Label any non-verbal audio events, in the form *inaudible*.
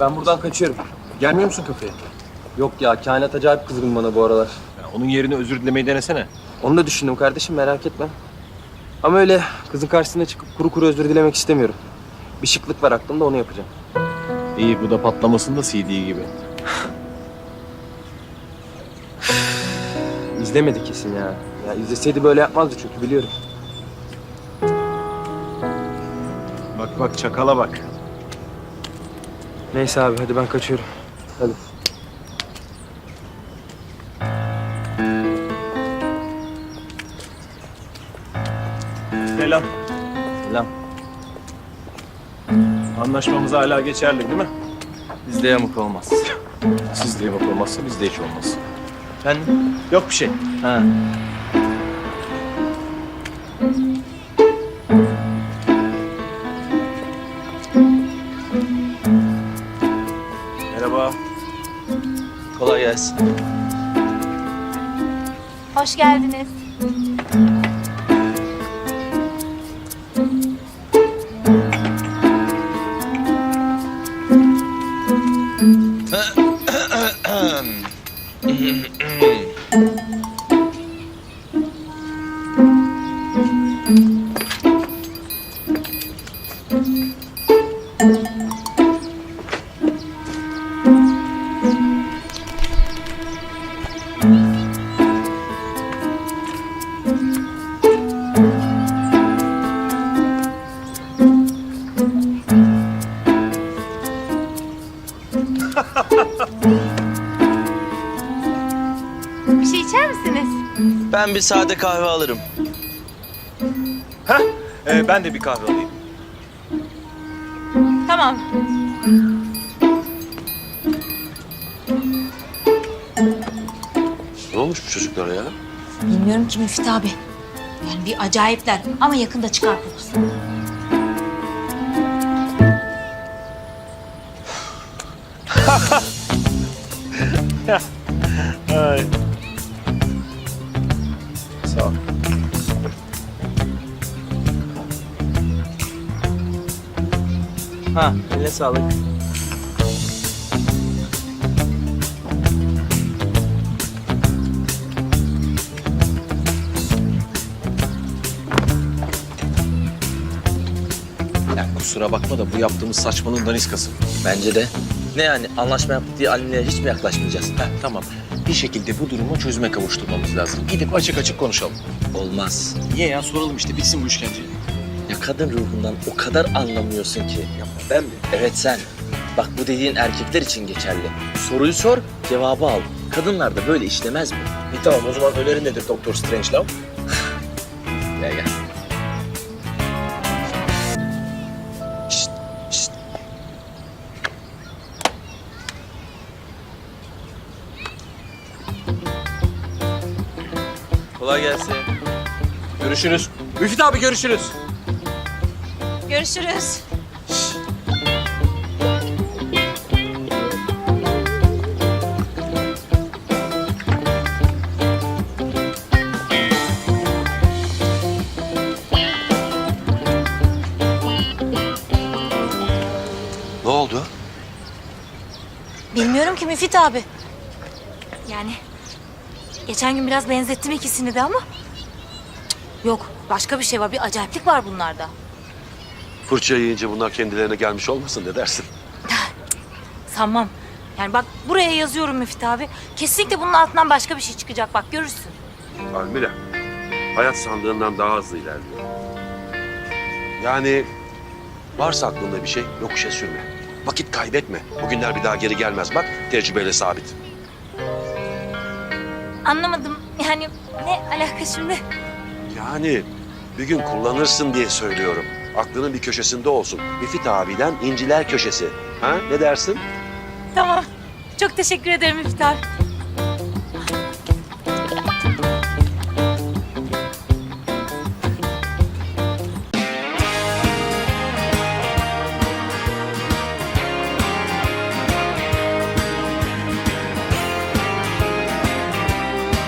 Ben buradan kaçıyorum. Gelmiyor musun kafeye? Yok ya kainat acayip kızgın bana bu aralar. Ya onun yerine özür dilemeyi denesene. Onu da düşündüm kardeşim merak etme. Ama öyle kızın karşısına çıkıp kuru kuru özür dilemek istemiyorum. Bir şıklık var aklımda onu yapacağım. İyi bu da patlamasın da CD gibi. İzlemedi kesin ya. Ya izleseydi böyle yapmazdı çünkü biliyorum. Bak bak çakala bak. Neyse abi hadi ben kaçıyorum. Hadi. Selam. Selam. Anlaşmamız hala geçerli değil mi? Bizde yamuk olmaz. Sizde yok olmazsa bizde hiç olmaz. Efendim? Yok bir şey. Ha. Kolay gelsin. Hoş geldiniz. Bir şey içer misiniz? Ben bir sade kahve alırım. Heh, e, ben de bir kahve alayım. Tamam. Ne olmuş bu çocuklara ya? Bilmiyorum ki Müftü abi. Yani bir acayipler ama yakında çıkar kokusu. *laughs* Ay. Sağ ol. Ha eline sağlık. Kusura bakma da bu yaptığımız saçmalığın daniskası. Bence de. Ne yani anlaşma yaptık diye Ali'ne hiç mi yaklaşmayacağız? Heh, tamam. Bir şekilde bu durumu çözüme kavuşturmamız lazım. Gidip açık açık konuşalım. Olmaz. Niye ya? Soralım işte. Bitsin bu işkence. Ya kadın ruhundan o kadar anlamıyorsun ki. Yapma ben mi? Evet sen. Bak bu dediğin erkekler için geçerli. Soruyu sor, cevabı al. Kadınlar da böyle işlemez mi? İyi tamam o zaman önerin nedir Doktor Strangelove? *laughs* Kolay gelsin. Görüşürüz. Müfit abi görüşürüz. Görüşürüz. Ne oldu? Bilmiyorum ki Müfit abi. Yani geçen gün biraz benzettim ikisini de ama... Cık, Yok başka bir şey var. Bir acayiplik var bunlarda. Fırça yiyince bunlar kendilerine gelmiş olmasın ne dersin? *laughs* Sanmam. Yani bak buraya yazıyorum Müfit abi. Kesinlikle bunun altından başka bir şey çıkacak bak görürsün. Almila, hayat sandığından daha hızlı ilerliyor. Yani varsa aklında bir şey yokuşa sürme. Vakit kaybetme. Bugünler bir daha geri gelmez. Bak tecrübeyle sabit. Anlamadım yani ne alaka şimdi? Yani bir gün kullanırsın diye söylüyorum. Aklının bir köşesinde olsun. Müfit abiden inciler köşesi. Ha ne dersin? Tamam. Çok teşekkür ederim Müfit abi.